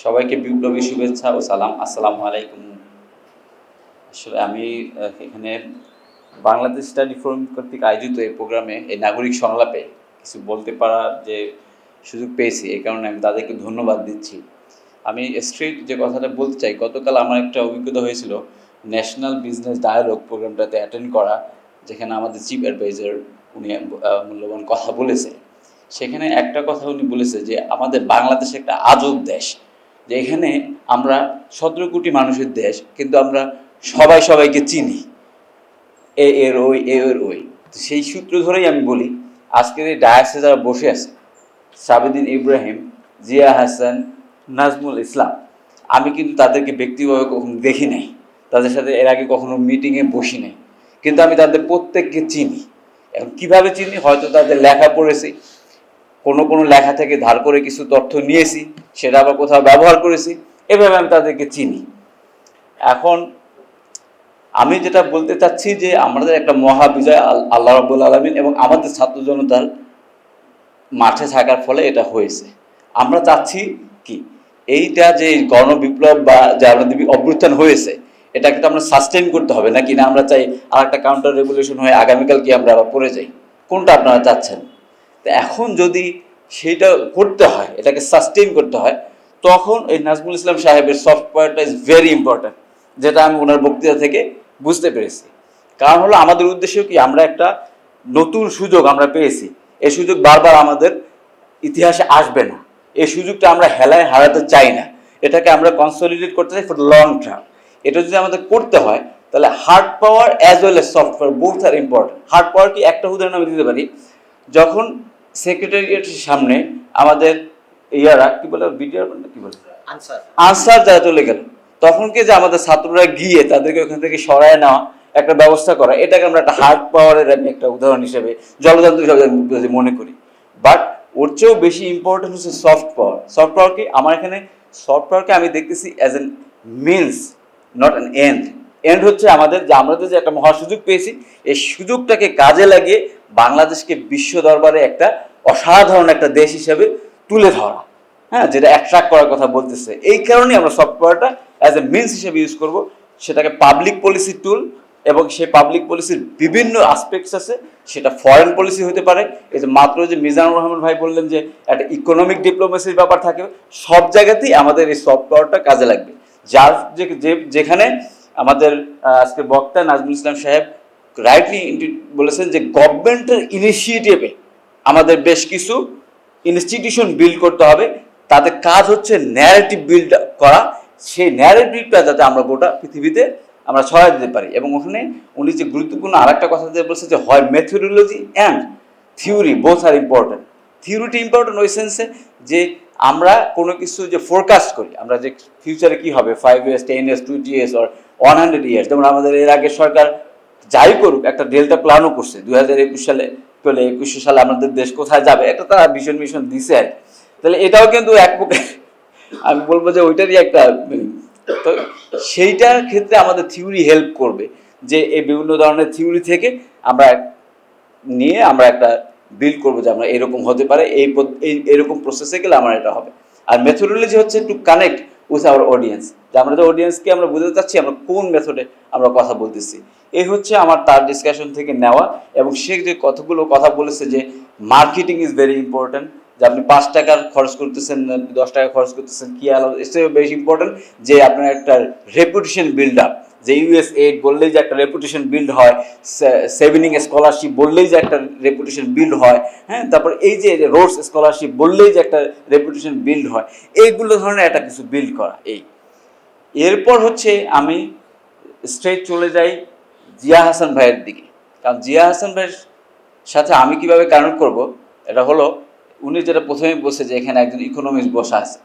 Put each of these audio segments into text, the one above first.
সবাইকে বিপ্লবী শুভেচ্ছা ও সালাম। আসসালামু আলাইকুম। আসলে আমি এখানে বাংলাদেশ স্টাডি ফোরাম কর্তৃক আয়োজিত এই প্রোগ্রামে এই নাগরিক সংলাপে কিছু বলতে পারার যে সুযোগ পেয়েছি, এই কারণে আমি তাদেরকে ধন্যবাদ দিচ্ছি। আমি স্ট্রেট যে কথাটা বলতে চাই, গতকাল আমার একটা অভিজ্ঞতা হয়েছিল ন্যাশনাল বিজনেস ডায়ালগ প্রোগ্রামটাতে অ্যাটেন্ড করা, যেখানে আমাদের চিফ অ্যাডভাইজার উনি মূল্যবান কথা বলেছে। সেখানে একটা কথা উনি বলেছে যে, আমাদের বাংলাদেশ একটা আজব দেশ। যে এখানে আমরা সতেরো কোটি মানুষের দেশ, কিন্তু আমরা সবাই সবাইকে চিনি। এ এর ওই এ এর ওই সেই সূত্র ধরেই আমি বলি আজকের এই ডায়াসে যারা বসে আছে, সাবেদিন ইব্রাহিম, জিয়া হাসান, নাজমুল ইসলাম, আমি কিন্তু তাদেরকে ব্যক্তিগতভাবে কখনো দেখি নাই। তাদের সাথে এর আগে কখনো মিটিংয়ে বসি নাই। কিন্তু আমি তাদের প্রত্যেককে চিনি। এখন কীভাবে চিনি? হয়তো তাদের লেখা পড়েছি। কোনো কোনো লেখা থেকে ধার করে কিছু তথ্য নিয়েছি, সেটা আবার কোথাও ব্যবহার করেছি, এভাবে আমি তাদেরকে চিনি। এখন আমি যেটা বলতে চাচ্ছি যে আমাদের একটা মহা বিজয় আল- আল্লাহ রাবুল আলমিন এবং আমাদের ছাত্র জনতার মাঠে থাকার ফলে এটা হয়েছে। আমরা চাচ্ছি কি, এইটা যে গণবিপ্লব বা যে আমাদের অভ্যুত্থান হয়েছে, এটাকে তো আমরা সাস্টেন করতে হবে, নাকি না আমরা চাই আর একটা কাউন্টার রেগুলেশন হয়ে আগামীকাল কি আমরা আবার পড়ে যাই? কোনটা আপনারা চাচ্ছেন? তো এখন যদি সেটা করতে হয়, এটাকে সাস্টেন করতে হয়, তখন এই নাজমুল ইসলাম সাহেবের সফটওয়্যারটা ইজ ভেরি ইম্পর্ট্যান্ট যেটা আমি ওনার বক্তৃতা থেকে বুঝতে পেরেছি। কারণ হলো আমাদের উদ্দেশ্য কি, আমরা একটা নতুন সুযোগ আমরা পেয়েছি। এই সুযোগ বারবার আমাদের ইতিহাসে আসবে না। এই সুযোগটা আমরা হেলায় হারাতে চাই না। এটাকে আমরা কনসলিডেট করতে চাই ফর লং টার্ম এটা যদি আমাদের করতে হয়, তাহলে hard power as well as software both are important hard power কি একটা উদাহরণ আমি দিতে পারি। যখন সেক্রেটারিয়েটের সামনে আমাদের ইয়ারা কি বলে বিডিআর কি বলে? আনসার। আনসার যারা চলে গেল তখন কি যে আমাদের ছাত্ররা গিয়ে তাদেরকে ওখান থেকে সরায় নেওয়া একটা ব্যবস্থা করা এটাকে আমরা একটা হার্ড পাওয়ারের আমি একটা উদাহরণ হিসেবে জলযন্ত্র হিসাবে মনে করি। বাট ওর চেয়েও বেশি ইম্পর্টেন্ট হচ্ছে সফট পাওয়ার সফট পাওয়ার কি? আমার এখানে সফট পাওয়ারকে আমি দেখতেছি as an means not an end end হচ্ছে আমাদের যে আমাদের যে একটা মহা সুযোগ পেয়েছি এই সুযোগটাকে কাজে লাগিয়ে বাংলাদেশকে বিশ্ব দরবারে একটা অসাধারণ একটা দেশ হিসেবে তুলে ধরা। হ্যাঁ যেটা অ্যাট্রাক্ট করার কথা বলতেছে। এই কারণেই আমরা সফটওয়্যারটা অ্যাজ এ মিনস হিসেবে ইউজ করব। সেটাকে পাবলিক পলিসি টুল এবং সেই পাবলিক পলিসির বিভিন্ন আসপেক্টস আছে, সেটা ফরেন পলিসি হতে পারে। এই যে মাত্র যে মিজানুর রহমান ভাই বললেন যে একটা ইকোনমিক ডিপ্লোমেসির ব্যাপার থাকে, সব জায়গাতেই আমাদের এই সফটওয়্যারটা কাজে লাগবে। যার যেখানে আমাদের আজকে বক্তা নাজমুল ইসলাম সাহেব রাইটলি বলেছেন যে গভর্নমেন্টের ইনিশিয়েটিভে আমাদের বেশ কিছু ইনস্টিটিউশন বিল্ড করতে হবে। তাদের কাজ হচ্ছে ন্যারেটিভ বিল্ড করা। সেই ন্যারেটিভটা যাতে আমরা গোটা পৃথিবীতে আমরা ছড়াই দিতে পারি। এবং ওখানে উনি যে গুরুত্বপূর্ণ আরেকটা কথা যে বলছে যে হয় methodology and theory both are important থিওরিটি important ওই সেন্সে যে আমরা কোনো কিছু যে ফোরকাস্ট করি, আমরা যে ফিউচারে কি হবে? Five years ten years twenty years one hundred years যেমন আমাদের এর আগে সরকার যাই করুক একটা ডেল্টা প্ল্যানও করছে। দুই হাজার একুশ সালে চলে একুশে সালে আমাদের দেশ কোথায় যাবে? একটা তারা ভীষণ ভীষণ দিছে আর তাহলে এটাও কিন্তু এক প্রকার আমি বলব যে ওইটারই একটা মানে, তো সেইটার ক্ষেত্রে আমাদের থিওরি হেল্প করবে যে এই বিভিন্ন ধরনের থিওরি থেকে আমরা নিয়ে আমরা একটা বিল্ড করব যে আমরা এরকম হতে পারে এই এরকম প্রসেসে গেলে আমার এটা হবে। আর মেথোডোলজি হচ্ছে to connect with our audience যে আমরা যে অডিয়েন্সকে আমরা বুঝতে চাচ্ছি, আমরা কোন মেথডে আমরা কথা বলতেছি। এই হচ্ছে আমার তার ডিসকাশন থেকে নেওয়া এবং সে যে কতগুলো কথা বলেছে যে মার্কেটিং ইজ ভেরি ইম্পর্ট্যান্ট যে আপনি পাঁচ টাকার খরচ করতেছেন, দশ টাকা খরচ করতেছেন, কি আলাদা এসে বেশি ইম্পর্ট্যান্ট যে আপনার একটা রেপুটেশন বিল্ড আপ যে ইউএস এইড বললেই যে একটা রেপুটেশন বিল্ড হয় সেভিনিং স্কলারশিপ বললেই যে একটা রেপুটেশন বিল্ড হয় হ্যাঁ তারপর এই যে রোডস স্কলারশিপ বললেই যে একটা রেপুটেশন বিল্ড হয়, এইগুলো ধরনের একটা কিছু বিল্ড করা, এই। এরপর হচ্ছে আমি স্ট্রেট চলে যাই জিয়া হাসান ভাইয়ের দিকে, কারণ জিয়া হাসান ভাইয়ের সাথে আমি কীভাবে কানেক্ট করব, এটা হলো উনি যেটা প্রথমে বসে যে এখানে একজন ইকোনমিক্স বসা আছে,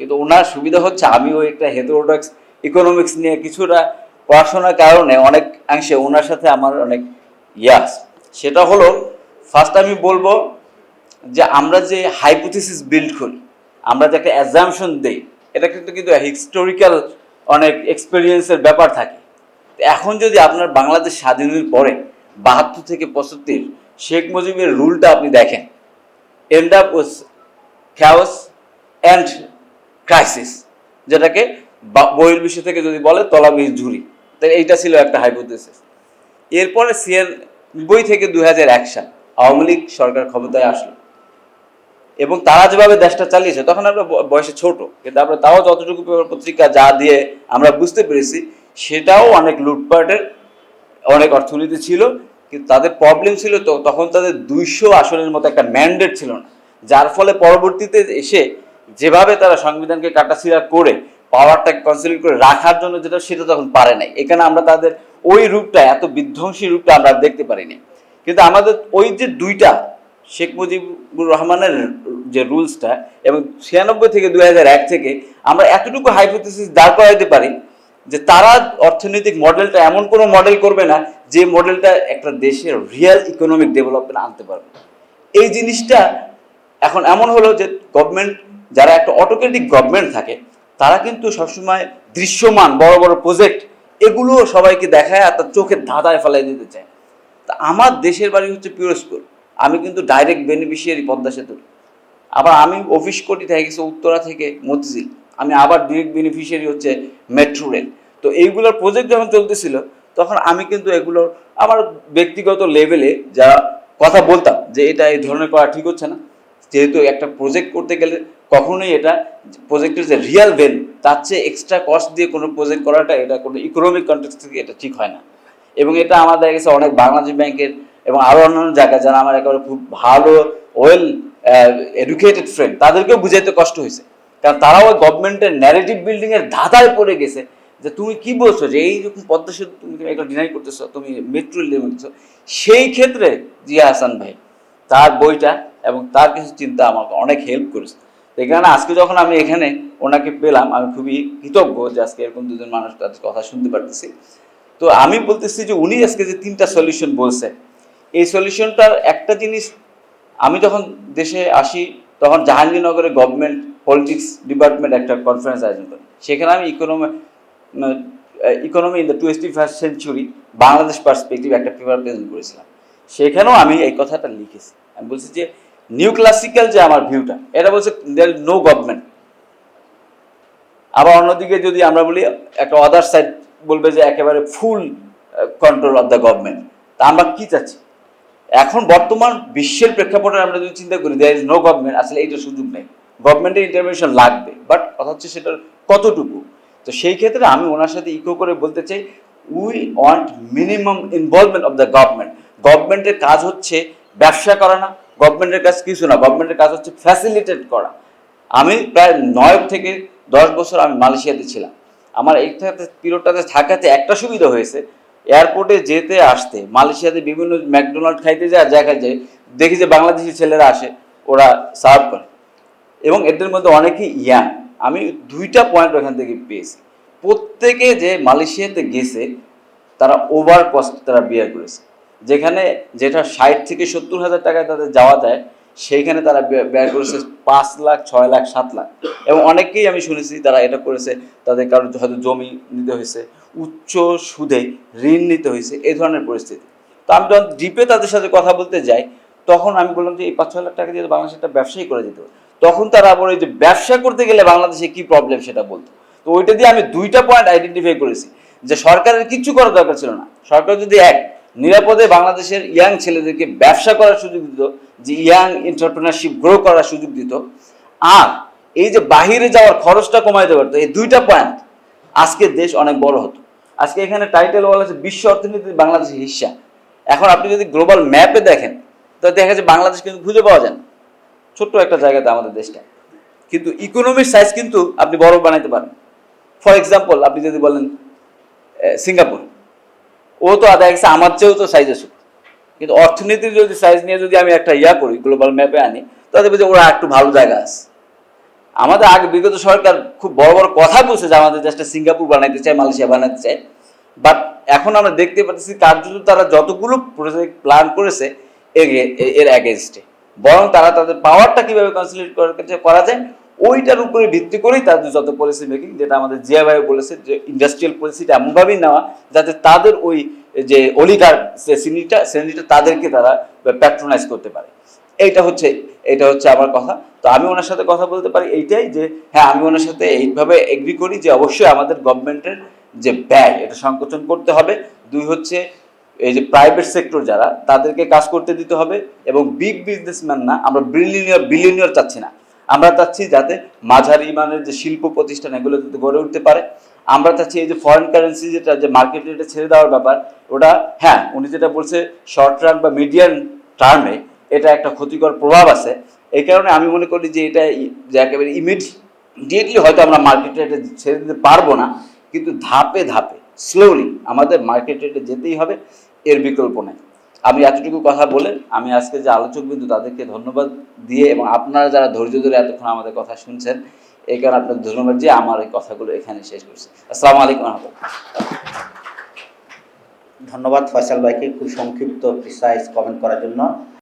কিন্তু ওনার সুবিধা হচ্ছে আমিও একটা হেথোডক্স ইকোনমিক্স নিয়ে কিছুটা পড়াশোনার কারণে অনেকাংশে ওনার সাথে আমার অনেক ইয়াস সেটা হলো ফার্স্ট আমি বলব যে আমরা যে হাইপোথিসিস বিল্ড করি, আমরা যে একটা অ্যাজামশন দেই, এটা কিন্তু কিন্তু হিস্টোরিক্যাল অনেক এক্সপিরিয়েন্সের ব্যাপার থাকে। এখন যদি আপনার বাংলাদেশ স্বাধীনের পরে বাহাত্তর থেকে পঁচাত্তর, শেখ মুজিবের রুলটা আপনি দেখেন। End up was chaos and crisis যেটাকে বা- বহির্বিশ্ব থেকে যদি বলে তলাবিহীন ঝুড়ি। তাই এইটা ছিল একটা হাইপোথেসিস এরপরে সিএন বই থেকে দুই সাল আওয়ামী লীগ সরকার ক্ষমতায় আসলো। এবং তারা যেভাবে দেশটা চালিয়েছে, তখন আমরা বয়সে ছোট, কিন্তু আমরা তাও যতটুকু পত্রিকা যা দিয়ে আমরা বুঝতে পেরেছি, সেটাও অনেক লুটপাটের অনেক অর্থনীতি ছিল, কিন্তু তাদের প্রবলেম ছিল তো, তখন তাদের দুইশো আসনের মতো একটা ম্যান্ডেট ছিল না। যার ফলে পরবর্তীতে এসে যেভাবে তারা সংবিধানকে কাটাছিড়া করে পাওয়ারটাকে কনসিডার করে রাখার জন্য যেটা, সেটা তখন পারে নাই। এখানে আমরা তাদের ওই রূপটা, এত বিধ্বংসী রূপটা আমরা দেখতে পারিনি। কিন্তু আমাদের ওই যে দুইটা শেখ মুজিবুর রহমানের যে রুলসটা এবং ছিয়ানব্বই থেকে দুই এক থেকে আমরা এতটুকু হাইপোথেসিস দাঁড় করাইতে পারি যে তারা অর্থনৈতিক মডেলটা এমন কোনো মডেল করবে না যে মডেলটা একটা দেশের রিয়েল ইকোনমিক ডেভেলপমেন্ট আনতে পারবে। এই জিনিসটা এখন এমন হলো যে গভর্নমেন্ট যারা একটা অটোক্রেটিক গভর্নমেন্ট থাকে তারা কিন্তু সবসময় দৃশ্যমান, বড় বড় প্রজেক্ট এগুলো সবাইকে দেখায় আর তার চোখের ধাঁধায় ফেলাই দিতে চায়। তা আমার দেশের বাড়ি হচ্ছে পিরোজপুর। আমি কিন্তু ডাইরেক্ট বেনিফিশিয়ারি পদ্মা সেতুর আবার আমি অফিস কোটি থেকে গেছি উত্তরা থেকে মতিঝিল। আমি আবার ডিরেক্ট বেনিফিশিয়ারি হচ্ছে মেট্রো রেল তো এইগুলোর প্রজেক্ট যখন চলতেছিল, তখন আমি কিন্তু এগুলোর আমার ব্যক্তিগত লেভেলে যা কথা বলতাম যে এটা এই ধরনের করা ঠিক হচ্ছে না। যেহেতু একটা প্রজেক্ট করতে গেলে কখনোই এটা প্রজেক্টের যে রিয়াল ভ্যালু তার চেয়ে এক্সট্রা কস্ট দিয়ে কোনো প্রজেক্ট করাটা এটা কোনো ইকোনমিক কন্টেক্স থেকে এটা ঠিক হয় না। এবং এটা আমাদের কাছে অনেক বাংলাদেশ ব্যাংকের এবং আরও অন্যান্য জায়গায় যারা আমার একেবারে খুব ভালো ওয়েল এডুকেটেড ফ্রেন্ড তাদেরকেও বুঝাইতে কষ্ট হয়েছে। কারণ তারাও ওই গভর্নমেন্টের ন্যারেটিভ বিল্ডিংয়ের ধাঁধায় পড়ে গেছে যে তুমি কি বলছো যে এই যখন পদ্মা সেতু তুমি একটা ডিনাই করতেছো, তুমি মেট্রো রেল করতেছো, সেই ক্ষেত্রে জিয়া হাসান ভাই তার বইটা এবং তার কিছু চিন্তা আমাকে অনেক হেল্প করেছে। এখানে আজকে যখন আমি এখানে ওনাকে পেলাম, আমি খুবই কৃতজ্ঞ যে আজকে এরকম দুজন মানুষ তাদের কথা শুনতে পারতেছি। তো আমি বলতেছি যে উনি আজকে যে তিনটা সলিউশন বলছে, এই সলিউশনটার একটা জিনিস আমি যখন দেশে আসি, তখন জাহাঙ্গীরনগরে গভর্নমেন্ট পলিটিক্স ডিপার্টমেন্ট একটা কনফারেন্স আয়োজন করে। সেখানে আমি economy economy in the twenty first century Bangladesh perspective একটা পেপার প্রেজেন্ট করেছিলাম। সেখানেও আমি এই কথাটা লিখেছি। আমি বলছি যে নিউ ক্লাসিক্যাল যে আমার ভিউটা এটা বলছে দেয়ার নো গভর্নমেন্ট আবার অন্যদিকে যদি আমরা বলি, একটা আদার সাইড বলবে যে একেবারে full control of the government তা আমরা কি চাচ্ছি? এখন বর্তমান বিশ্বের প্রেক্ষাপটে আমরা যদি চিন্তা করি দেয়ার ইজ নো গভর্নমেন্ট আসলে এইটা সুযোগ নেই। গভর্নমেন্টের ইন্টারভেনশন লাগবে বাট কথা হচ্ছে সেটার কতটুকু? তো সেই ক্ষেত্রে আমি ওনার সাথে ইকো করে বলতে চাই we want minimum involvement of the government গভর্নমেন্টের কাজ হচ্ছে ব্যবসা করা না গভর্নমেন্টের কাজ কিছু না, গভর্নমেন্টের কাজ হচ্ছে ফ্যাসিলিটেট করা। আমি প্রায় নয় থেকে দশ বছর আমি মালয়েশিয়াতে ছিলাম। আমার এইটাতে পিরিয়ডটাতে থাকাতে একটা সুবিধা হয়েছে, এয়ারপোর্টে যেতে আসতে। মালয়েশিয়াতে বিভিন্ন ম্যাকডোনাল্ড খাইতে যা খাই যায় দেখি যে বাংলাদেশি ছেলেরা আসে, ওরা সার্ভ করে। এবং এদের মধ্যে অনেকেই ইয়াং। আমি দুইটা পয়েন্ট ওখান থেকে পেয়েছি। প্রত্যেকে যে মালয়েশিয়াতে গেছে, তারা ওভার কস্ট তারা বিয়ার করেছে। যেখানে যেটা ষাট থেকে সত্তর হাজার টাকায় তাদের যাওয়া যায়, সেইখানে তারা ব্যয়- করেছে পাঁচ লাখ, ছয় লাখ, সাত লাখ। এবং অনেকেই আমি শুনেছি তারা এটা করেছে, তাদের কারোর হয়তো জমি নিতে হয়েছে, উচ্চ সুদে ঋণ নিতে হয়েছে, এই ধরনের পরিস্থিতি। তো আমি যখন ডিপে তাদের সাথে কথা বলতে যাই, তখন আমি বললাম যে, এই পাঁচ, ছয় লাখ টাকা দিয়ে বাংলাদেশে একটা ব্যবসায়ী করে যেতে তখন তারা বলে যে, ব্যবসা করতে গেলে বাংলাদেশে কি প্রবলেম সেটা বলতো? তো ওইটা দিয়ে আমি দুইটা পয়েন্ট আইডেন্টিফাই করেছি, যে সরকারের কিচ্ছু করার দরকার ছিল না। সরকার যদি এক নিরাপদে বাংলাদেশের ইয়াং ছেলেদেরকে ব্যবসা করার সুযোগ দিত, যে ইয়াং এন্টারপ্রেনারশিপ গ্রো করার সুযোগ দিত। আর এই যে বাহিরে যাওয়ার খরচটা কমাইতে পারতো, এই দুইটা পয়েন্ট আজকে দেশ অনেক বড় হতো। আজকে এখানে টাইটেল বলা আছে বিশ্ব অর্থনীতি বাংলাদেশের হিস্সা এখন আপনি যদি গ্লোবাল ম্যাপে দেখেন তো দেখা যায় বাংলাদেশ কিন্তু খুঁজে পাওয়া যায় না। ছোট্ট একটা জায়গাতে আমাদের দেশটা। কিন্তু ইকোনমির সাইজ কিন্তু আপনি বড় বানাইতে পারেন। ফর এক্সাম্পল আপনি যদি বলেন সিঙ্গাপুর। ও তো আদায় গেছে আমার চেয়েও তো সাইজে ছোট। কিন্তু অর্থনীতির যদি সাইজ নিয়ে যদি আমি একটা ইয়া করি গ্লোবাল ম্যাপে আনি, তাহলে যে ওরা একটু ভালো জায়গা আছে। আমাদের আগে বিগত সরকার খুব বড় বড় কথা বলছে যে আমাদের দেশটা সিঙ্গাপুর বানাইতে চায়, মালয়েশিয়া বানাতে চায়। বাট এখন আমরা দেখতে পাচ্ছি কার্যত তারা যতগুলো প্রজেক্ট প্ল্যান করেছে এর অ্যাগেনস্টে বরং তারা তাদের পাওয়ারটা কীভাবে কনসিডার করা যায় ওইটার উপরে ভিত্তি করেই তাদের যত পলিসি মেকিং যেটা আমাদের জিয়া ভাই বলেছে যে ইন্ডাস্ট্রিয়াল পলিসিটা এমনভাবেই নেওয়া, যাতে তাদের ওই যে অলিগার শ্রেণীটা শ্রেণীটা তাদেরকে তারা প্যাট্রোনাইজ করতে পারে। এইটা হচ্ছে এটা হচ্ছে আমার কথা। তো আমি ওনার সাথে কথা বলতে পারি এইটাই যে হ্যাঁ আমি ওনার সাথে এইভাবে এগ্রি করি যে অবশ্যই আমাদের গভর্নমেন্টের যে ব্যয়, এটা সংকোচন করতে হবে। দুই হচ্ছে, এই যে প্রাইভেট সেক্টর যারা, তাদেরকে কাজ করতে দিতে হবে। এবং বিগ বিজনেসম্যান না, আমরা বিলিয়নিয়ার বিলিনিয়র চাচ্ছি না। আমরা চাচ্ছি যাতে মাঝারি মানের যে শিল্প প্রতিষ্ঠান, এগুলো যাতে গড়ে উঠতে পারে। আমরা চাচ্ছি এই যে ফরেন কারেন্সি যেটা, যে মার্কেট রেটে ছেড়ে দেওয়ার ব্যাপার, ওটা হ্যাঁ উনি যেটা বলছে শর্ট রান বা মিডিয়াম টার্মে এটা একটা ক্ষতিকর প্রভাব আছে। এই কারণে আমি মনে করি যে এটা যে একেবারে ইমিডিয়েটলি হয়তো আমরা মার্কেট রেটে ছেড়ে দিতে পারব না, কিন্তু ধাপে ধাপে স্লোলি আমাদের মার্কেট রেটে যেতেই হবে, এর বিকল্প নেই। আমি এতটুকু কথা বলে আমি আজকে যে আলোচক বিন্দু তাদেরকে ধন্যবাদ দিয়ে এবং আপনারা যারা ধৈর্য ধরে এতক্ষণ আমাদের কথা শুনছেন, এই কারণে আপনাদের ধন্যবাদ দিয়ে আমার এই কথাগুলো এখানে শেষ করছি। আসসালামু আলাইকুম ধন্যবাদ ফয়সাল ভাইকে খুব সংক্ষিপ্ত প্রিসাইজ কমেন্ট করার জন্য।